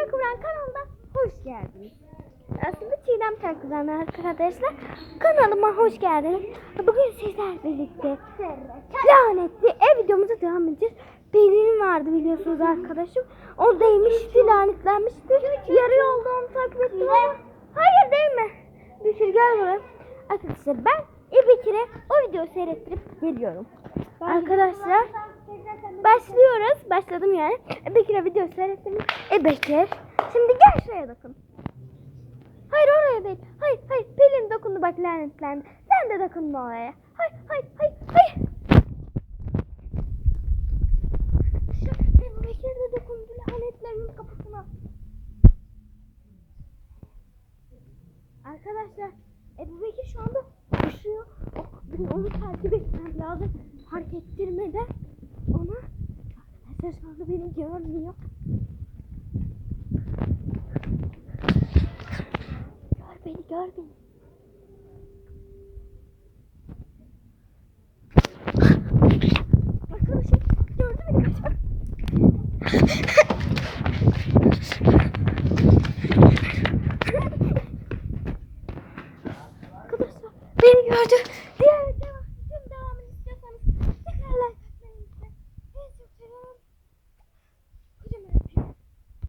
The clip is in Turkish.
Kara Kuran kanalına hoş geldiniz. Aslında Çiğdem Çakıran arkadaşlar. Kanalıma hoş geldiniz. Bugün sizler birlikte lanetli ev videomuza devam edeceğiz. Benim vardı biliyorsunuz arkadaşım. O değmişti, lanetlenmişti. Yarı yolda onu takip ettim ama. Hayır değme. Büşür gel buraya. Arkadaşlar ben İbekir'e o videoyu seyrettirip geliyorum. Arkadaşlar Başlıyoruz. Başladım yani. E, Bekir'e video seyrettim. E Bekir. Şimdi gel şuraya dokun. Hayır oraya değil. Hayır hayır. Pelin dokundu bak lanetlendi. Sen de dokunma oraya. Hayır hayır hayır hayır. Şu Bekir de dokundu lanetlerinin kapısına. Arkadaşlar Ebu Bekir şu anda koşuyor. O, benim onu takip etmem lazım. Fark ettirmeden beni görmüyor. Gör beni gör beni. Arkadaşım gördü beni kaçar. Arkadaşlar beni gördü.